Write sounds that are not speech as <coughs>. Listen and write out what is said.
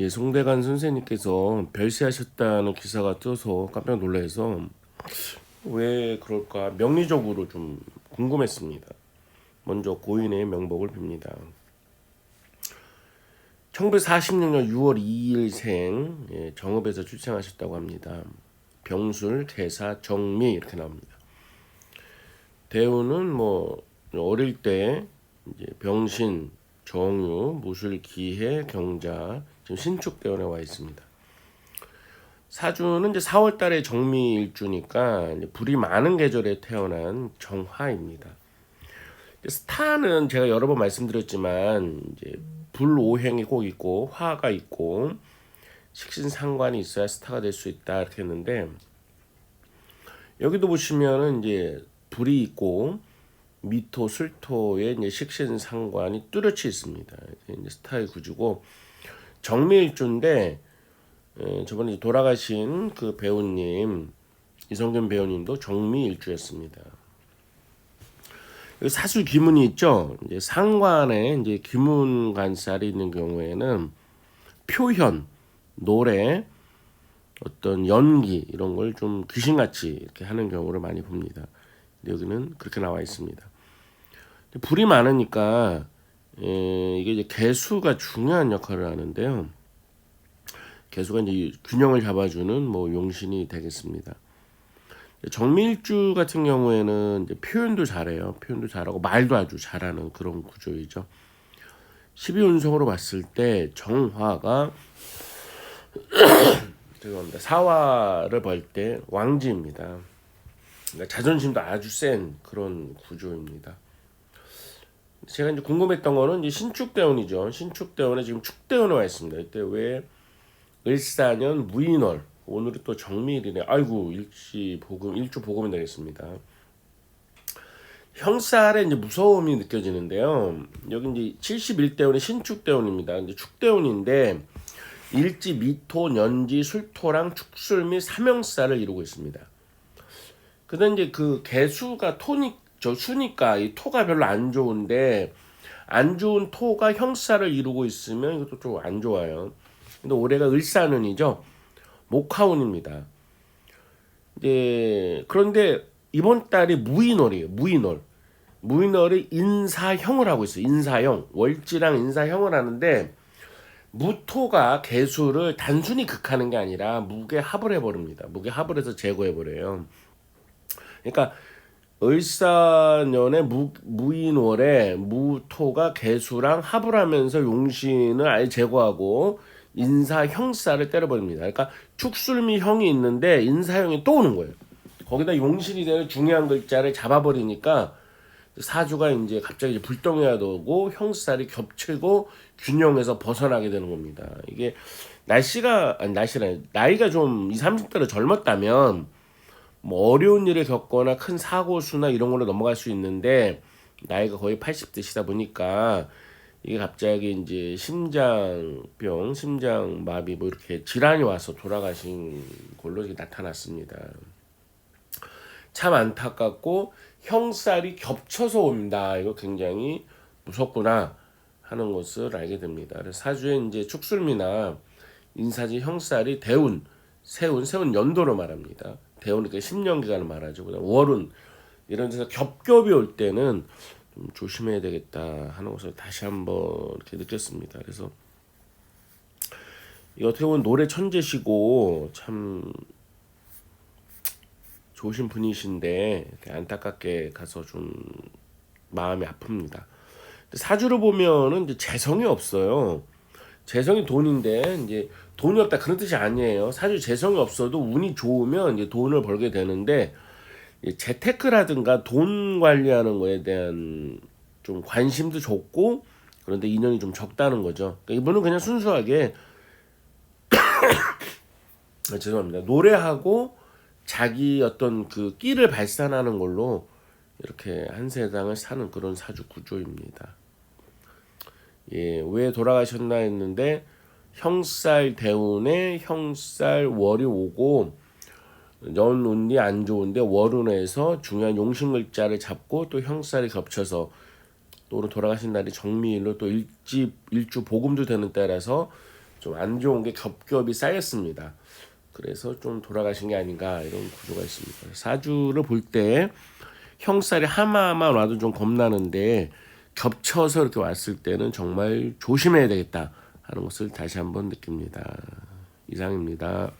예, 송대관 선생님께서 별세하셨다는 기사가 떠서 깜짝 놀라서 왜 그럴까 명리적으로 좀 궁금했습니다. 먼저 고인의 명복을 빕니다. 1946년 6월 2일생 예, 정읍에서 출생하셨다고 합니다. 병술, 대사, 정미 이렇게 나옵니다. 대우는 뭐 어릴 때 이제 병신, 정유, 무술, 기해, 경자 지금 신축대원에 와 있습니다. 사주는 이제 4월 달에 정미 일주니까 이제 불이 많은 계절에 태어난 정화입니다. 스타는 제가 여러 번 말씀드렸지만 이제 불오행이 꼭 있고 화가 있고 식신상관이 있어야 스타가 될 수 있다 이렇게 했는데 여기도 보시면은 이제 불이 있고 미토, 술토의 이제 식신상관이 뚜렷이 있습니다. 이제 스타의 구주고 정밀주인데 에, 저번에 돌아가신 그 배우님 이성균 배우님도 정미일주였습니다. 사수 기문이 있죠. 이제 상관에 이제 기문 간살이 있는 경우에는 표현, 노래, 어떤 연기 이런 걸 좀 귀신같이 이렇게 하는 경우를 많이 봅니다. 여기는 그렇게 나와 있습니다. 불이 많으니까 에, 이게 이제 개수가 중요한 역할을 하는데요. 개수가 이제 균형을 잡아주는 뭐 용신이 되겠습니다. 정밀주 같은 경우에는 표현도 잘해요. 표현도 잘하고 말도 아주 잘하는 그런 구조이죠. 12운성으로 봤을 때 정화가 <coughs> 죄송합니다. 사화를 볼때 왕지입니다. 그러니까 자존심도 아주 센 그런 구조입니다. 제가 이제 궁금했던 거는 이제 신축대원이죠. 신축대원에 지금 축대원에 와 있습니다. 이때 왜 을사년 무인월 오늘이 또 정밀이네. 아이고 일시 복음 일주 복음이 되겠습니다. 형살에 이제 무서움이 느껴지는데요. 여기 이제 71대원의 신축대원입니다. 이제 축대원인데 일지 미토 년지 술토랑 축술 및 삼형살을 이루고 있습니다. 근데 이제 그 개수가 토니 저 수니까 이 토가 별로 안 좋은데 안 좋은 토가 형살을 이루고 있으면 이것도 좀 안 좋아요. 근데 올해가 을사년이죠. 목화운입니다. 이제 그런데 이번 달이 무인월이에요. 무인월. 무인월이 인사형을 하고 있어요. 인사형. 월지랑 인사형을 하는데 무토가 개수를 단순히 극하는 게 아니라 무게 합을 해버립니다. 무게 합을 해서 제거해버려요. 그러니까 을사년의 무, 무인월에 무토가 개수랑 합을 하면서 용신을 아예 제거하고 인사 형사를 때려버립니다. 그러니까 축술미 형이 있는데 인사형이 또 오는 거예요. 거기다 용신이 되는 중요한 글자를 잡아버리니까 사주가 이제 갑자기 불덩이가 되고 형살이 겹치고 균형에서 벗어나게 되는 겁니다. 이게 날씨가 아니 날씨라 나이가 좀 20, 30대로 젊었다면 뭐 어려운 일을 겪거나 큰 사고 수나 이런 걸로 넘어갈 수 있는데 나이가 거의 80대시다 보니까 이게 갑자기 이제 심장병, 심장마비 뭐 이렇게 질환이 와서 돌아가신 걸로 나타났습니다. 참 안타깝고 형살이 겹쳐서 옵니다. 이거 굉장히 무섭구나 하는 것을 알게 됩니다. 사주에 이제 축술미나 인사지 형살이 대운, 세운, 세운 연도로 말합니다. 대운은 10년 기간을 말하죠. 그다음 월운 이런 데서 겹겹이 올 때는 좀 조심해야 되겠다 하는 것을 다시 한번 이렇게 느꼈습니다. 그래서 이 어떻게 보면 노래 천재시고 참 좋으신 분이신데 안타깝게 가서 좀 마음이 아픕니다. 사주를 보면은 이제 재성이 없어요. 재성이 돈인데 이제 돈이 없다 그런 뜻이 아니에요. 사주 재성이 없어도 운이 좋으면 이제 돈을 벌게 되는데 재테크라든가 돈 관리하는 거에 대한 좀 관심도 좋고 그런데 인연이 좀 적다는 거죠. 그러니까 이분은 그냥 순수하게 <coughs> 아, 죄송합니다. 노래하고 자기 어떤 그 끼를 발산하는 걸로 이렇게 한 세상을 사는 그런 사주 구조입니다. 예, 왜 돌아가셨나 했는데 형살 대운에 형살 월이 오고 연운이 안 좋은데 월운에서 중요한 용신 글자를 잡고 또 형살이 겹쳐서 또 오늘 돌아가신 날이 정미일로 또 일집 일주 복음도 되는 때라서 좀 안 좋은 게 겹겹이 쌓였습니다. 그래서 좀 돌아가신 게 아닌가 이런 구조가 있습니다. 사주를 볼 때 형살이 하마만 와도 좀 겁나는데 겹쳐서 이렇게 왔을 때는 정말 조심해야 되겠다. 하는 것을 다시 한번 느낍니다. 이상입니다.